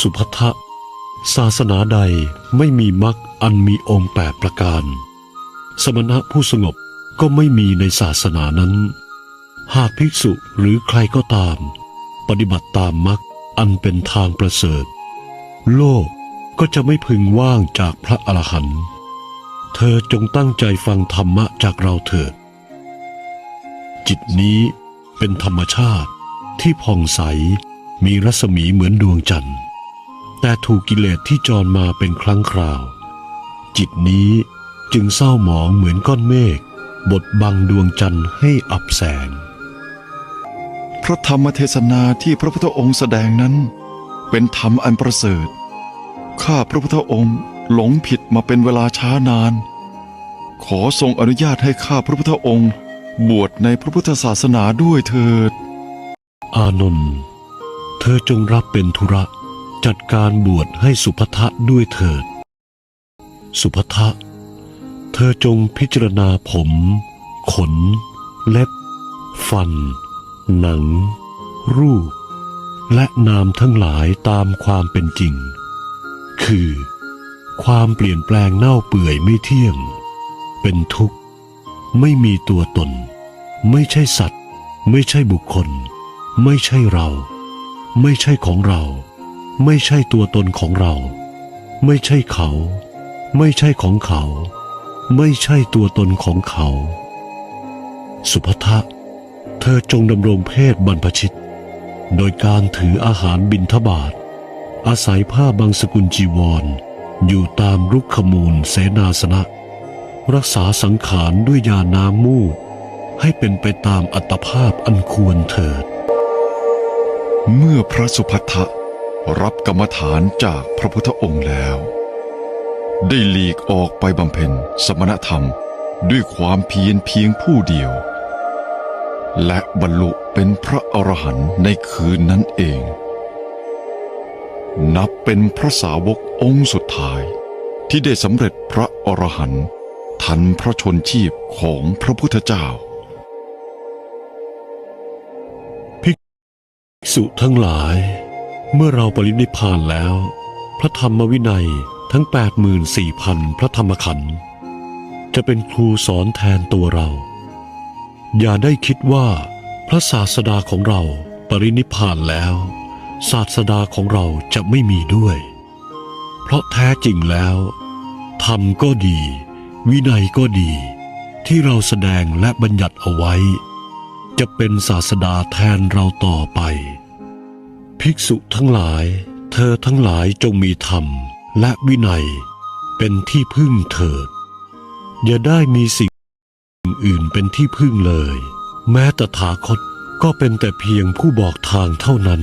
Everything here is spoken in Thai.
สุภัทะศาสนาใดไม่มีมรรคอันมีองค์แปดประการ สมณะผู้สงบก็ไม่มีในศาสนานั้น หากภิกษุหรือใครก็ตาม ปฏิบัติตามมรรคอันเป็นทางประเสริฐ โลกก็จะไม่พึงว่างจากพระอรหันต์เธอจงตั้งใจฟังธรรมะจากเราเถิด จิตนี้เป็นธรรมชาติที่ผ่องใสมีรัศมีเหมือนดวงจันทร์ ถูกกิเลสที่จรมาเป็นครั้งคราว จิตนี้จึงเศร้าหมองเหมือนก้อนเมฆบดบังดวงจันทร์ให้อับแสง พระธรรมเทศนาที่พระพุทธองค์แสดงนั้น เป็นธรรมอันประเสริฐ ข้าพระพุทธองค์หลงผิดมาเป็นเวลาช้านาน ขอทรงอนุญาตให้ข้าพระพุทธองค์ บวชในพระพุทธศาสนาด้วยเถิด อานนท์ เธอจงรับเป็นธุระ จัดการบวชให้สุภทะด้วยเถิด สุภทะเธอจงพิจารณาผม ขน เล็บ ฟัน หนัง รูป และนามทั้งหลายตามความเป็นจริง คือ ความเปลี่ยนแปลงเน่าเปื่อยไม่เที่ยง เป็นทุกข์ ไม่มีตัวตน ไม่ใช่สัตว์ ไม่ใช่บุคคล ไม่ใช่เรา ไม่ใช่ของเรา ไม่ใช่ตัวตนของเรา ไม่ใช่เขา ไม่ใช่ของเขา ไม่ใช่ตัวตนของเขา สุภทะเธอจงดำรงเพศบรรพชิต โดยการถืออาหารบิณฑบาตอาศัยผ้าบางสกุลจีวร อยู่ตามรุกขมูลเสนาสนะ รักษาสังขารด้วยยาน้ำมูดให้เป็นไปตามอัตภาพอันควรเถิด เมื่อพระสุภัททะ รับกรรมฐานจากพระพุทธองค์แล้ว ได้หลีกออกไปบำเพ็ญสมณธรรมด้วยความเพียรเพียงผู้เดียว และบรรลุเป็นพระอรหันต์ในคืนนั้นเอง นับเป็นพระสาวกองค์สุดท้ายที่ได้สำเร็จพระอรหันต์ทันพระชนชีพของพระพุทธเจ้า ภิกษุทั้งหลาย เมื่อเราปรินิพานแล้ว พระธรรมวินัยทั้ง 84,000 พระธรรมขันธ์จะเป็นครูสอนแทนตัวเรา อย่าได้คิดว่าพระศาสดาของเราปรินิพานแล้ว ศาสดาของเราจะไม่มีด้วย เพราะแท้จริงแล้วธรรมก็ดี วินัยก็ดี ที่เราแสดงและบัญญัติเอาไว้ จะเป็นศาสดาแทนเราต่อไป ภิกษุทั้งหลาย เธอทั้งหลายจงมีธรรมและวินัย เป็นที่พึ่งเถิด อย่าได้มีสิ่งอื่นเป็นที่พึ่งเลย แม้ตถาคตก็เป็นแต่เพียงผู้บอกทางเท่านั้น